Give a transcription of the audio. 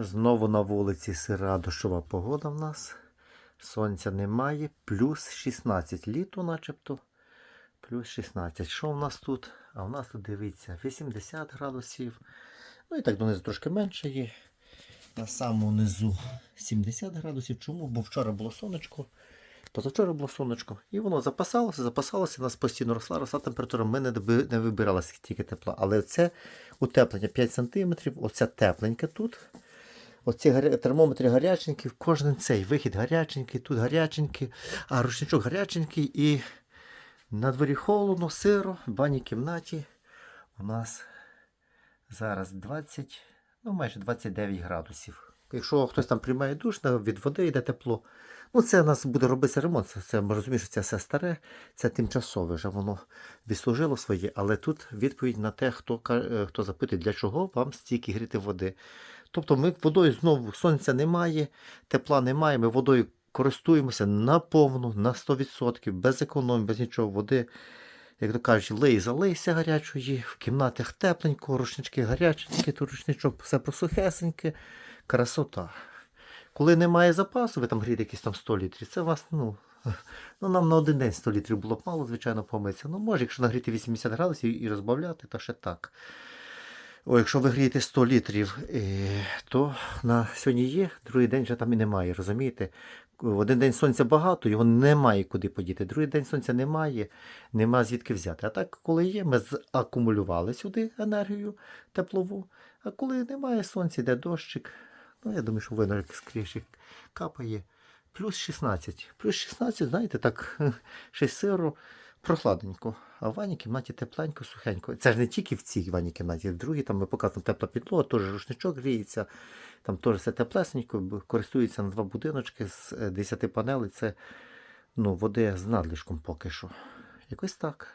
Знову на вулиці сира дощова погода в нас. Сонця немає. Плюс 16 літо, начебто. Плюс 16. Що в нас тут? А в нас тут дивіться 80 градусів. Ну і так донизу трошки менше є. На самому низу 70 градусів. Чому? Бо вчора було сонечко. Позавчора було сонечко. І воно запасалося, запасалося, у нас постійно росла, росла температура. Ми не, не вибирали стільки тепла. Але це утеплення 5 см, оця тепленька тут. Оці термометри гаряченькі, кожен цей вихід гаряченький, тут гаряченький, а рушничок гаряченький і на дворі холодно, сиро, в баній кімнаті у нас зараз 20, ну майже 29 градусів. Якщо хтось там приймає душ, від води йде тепло. Ну, це у нас буде робитися ремонт. Це, ми розуміємо, що це все старе, це тимчасове, вже воно відслужило своє, але тут відповідь на те, хто, е, хто запитує, для чого вам стільки гріти води. Тобто ми водою знову сонця немає, тепла немає, ми водою користуємося наповну, на 100%, без економії, без нічого води. Як то кажуть, лей залийся гарячої, в кімнатах тепленько, рушнички гаряченькі, то рушничок все просухесеньке, красота. Коли немає запасу, ви там грієте якісь там 100 літрів, це вас, ну, ну нам на один день 100 літрів було б мало, звичайно, помитися. Ну, може, якщо нагріти 80 градусів і розбавляти, то ще так. О, якщо ви грієте 100 літрів, е, то на сьогодні є, другий день вже там і немає, розумієте? В один день сонця багато, його немає куди подіти. Другий день сонця немає, нема звідки взяти. А так, коли є, ми закумулювали сюди енергію теплову. А коли немає сонця, йде дощик. Ну, я думаю, що видно, як скрізь капає. Плюс 16. Плюс 16, знаєте, так, ще сиро, прохладненько. А в ванній кімнаті тепленько, сухенько. Це ж не тільки в цій ванній кімнаті, в другій там ми показуємо тепла підлога, теж рушничок гріється, там теж все теплесенько, користується на два будиночки з е, 10 панелей. Це ну, води з надлишком поки що. Якось так.